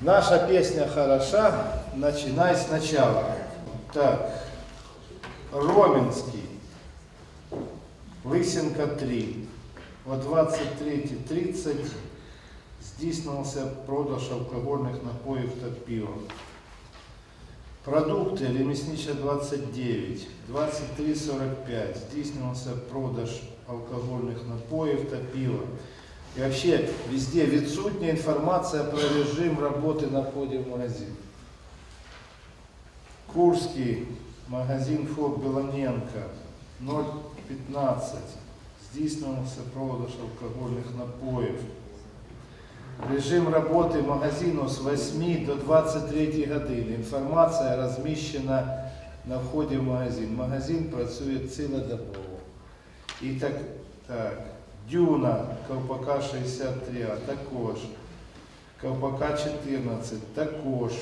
Наша песня хороша, начинай сначала. Так, Роменский, Лысенко 3. О 23.30 здійснився продаж алкогольних напоїв та пива. Продукти реміснича 29, 23.45 здійснився продаж алкогольних напоїв та пива. И вообще везде відсутня інформація про режим роботи на вході в магазин. Курський, магазин ФОП Білоненка, 0,15. Здійснювався продаж алкогольних напоїв. Режим роботи магазину з 8 до 23 години. Інформація розміщена на вході в магазин. Магазин працює цілодобово. І так, так. Дюна, Ковпака 63, а також. Ковпака 14, також.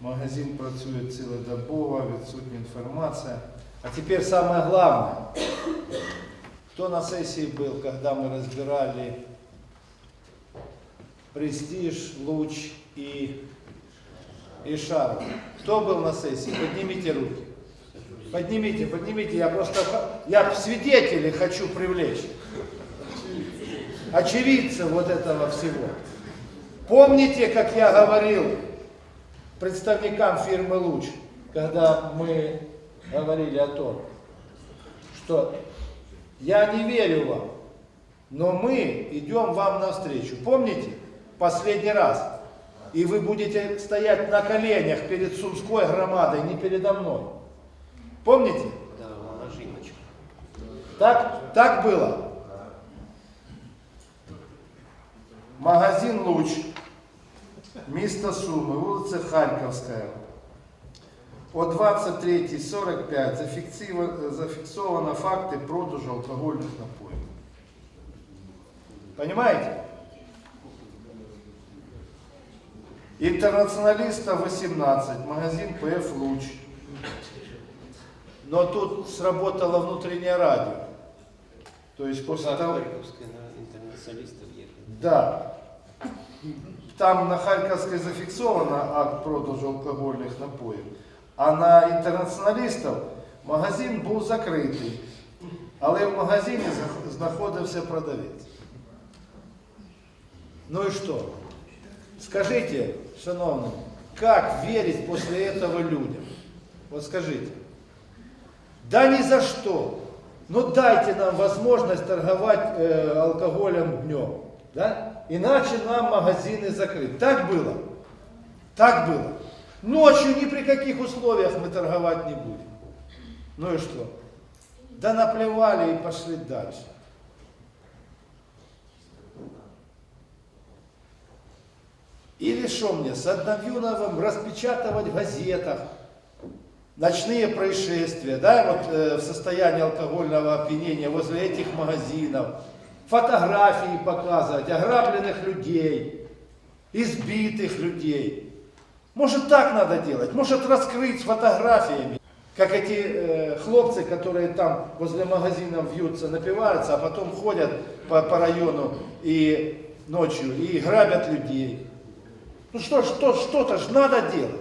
Магазин працює цілодобово, відсутня інформація. А тепер саме головне. Кто на сессии был, когда мы разбирали Престиж, Луч и, и Шар? Кто был на сессии? Поднимите руки. Поднимите, поднимите. Я просто я свидетелей хочу привлечь. Очевидцы вот этого всего. Помните, как я говорил представникам фирмы Луч, когда мы говорили о том, что я не верю вам, но мы идем вам навстречу. Помните? Последний раз. И вы будете стоять на коленях перед Сумской громадой, не передо мной. Помните? Да, ложиночка. Так, так было. Магазин Луч, місто Суми, вулиця Харківська. О 23.45 зафіксиво- зафіксовано факти продажу алкогольних напоїв. Понимаете? Интернационалиста 18, магазин ПФ Луч. Но тут сработало внутреннее радио. То есть после После того... Харьковской на интернационалистов ехали. Да. Там на Харьковской зафиксовано акт продажу алкогольних напоїв, а на інтернаціоналістів магазин був закритий, але в магазині зах- знаходився продавець. Ну и что? Скажите, шановні, как верить после этого людям? Вот скажите. Да ни за что. Ну дайте нам возможность торговать э, алкоголем днем. Да? Иначе нам магазины закрыть. Так было? Так было. Ночью ни при каких условиях мы торговать не будем. Ну и что? Да наплевали и пошли дальше. Или что мне, с Одновюновым распечатывать в газетах ночные происшествия, да, вот э, в состоянии алкогольного опьянения возле этих магазинов, фотографии показывать ограбленных людей, избитых людей. Может так надо делать, может раскрыть с фотографиями, как эти э, хлопцы, которые там возле магазинов вьются, напиваются, а потом ходят по, по району и ночью и грабят людей. Ну что, что, что-то ж надо делать.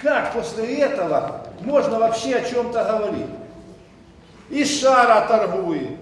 Как после этого можно вообще о чем-то говорить? И шара торгует.